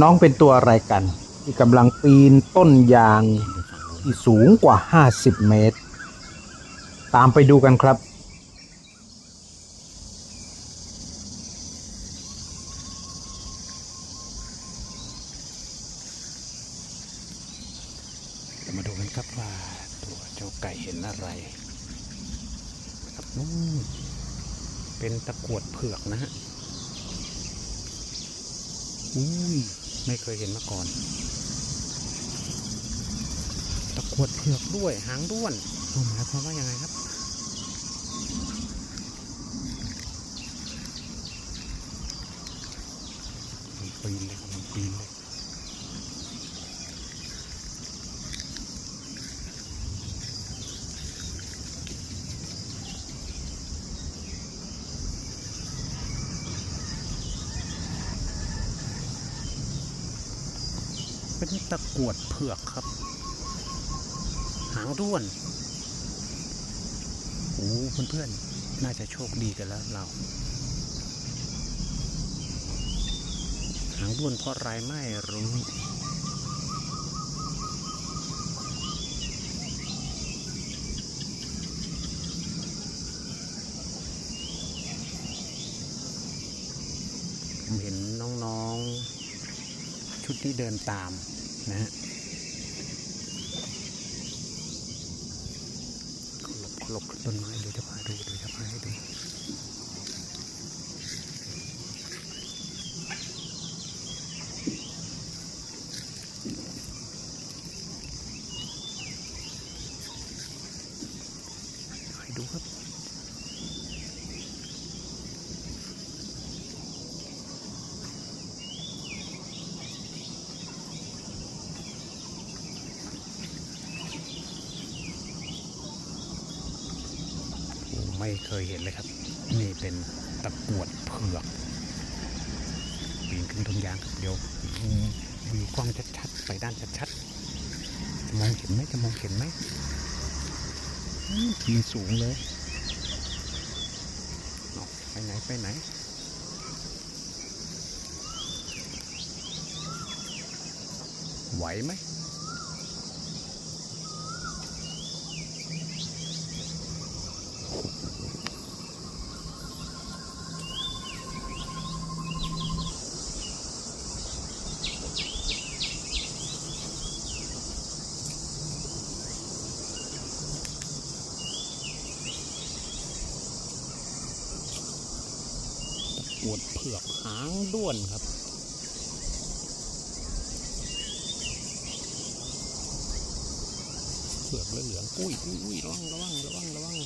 น้องเป็นตัวอะไรกัน ที่กำลังปีนต้นยางที่สูงกว่า 50 เมตร ตามไปดูกันครับมาดูกันครับว่าตัวเจ้าไก่เห็นอะไรครับนู่นเป็นตะกวดเผือกนะฮะ อุ้ยไม่เคยเห็นมาก่อน ตะกวดเผือกด้วยหางด้วนหมายความว่ายังไงครับปีนเลยครับมันปีนเลย เป็นตะกวดเผือกครับ หางด้วนโอ้เพื่อนๆ น่าจะโชคดีกันแล้วเรา หางด้วนเพราะไรไม่รู้ผมเห็น ชุดที่เดินตามนะฮะหลบหลบต้นไม้เดี๋ยวจะพาดูเดี๋ยวจะพาให้ดู ให้ดูครับ ผม ไม่เคยเห็นเลยครับ นี่เป็นตะกวดเผือกปีนขึ้นต้นยางครับเดี๋ยวมวิวกล้องชัดๆไปด้านชัดๆจะมองเห็นไหมจะมองเห็นไหมปีนสูงเลยไปไหนไปไหนไหวไหม ปวดเผือกหางด้วนครับ เผือกเหลืองๆอุ้ยอุ้ยระวังระวังระวังระวัง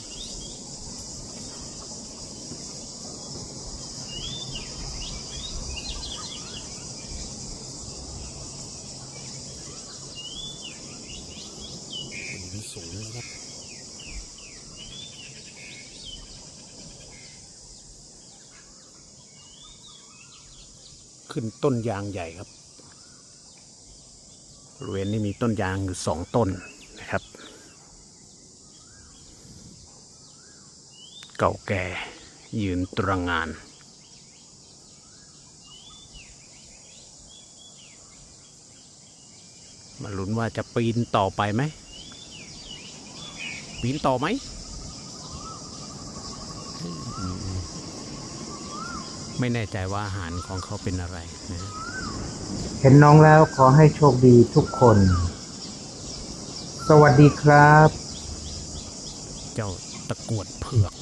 ปีสูงนะครับ ขึ้นต้นยางใหญ่ครับบริเวณนี้มีต้นยางอยู่สองต้นนะครับ เก่าแก่ยืนตระงานมาลุ้นว่าจะปีนต่อไปไหม ปีนต่อไหม ไม่แน่ใจว่าอาหารของเขาเป็นอะไรนะเห็นน้องแล้วขอให้โชคดีทุกคน สวัสดีครับ เจ้าตะกรวดเผือก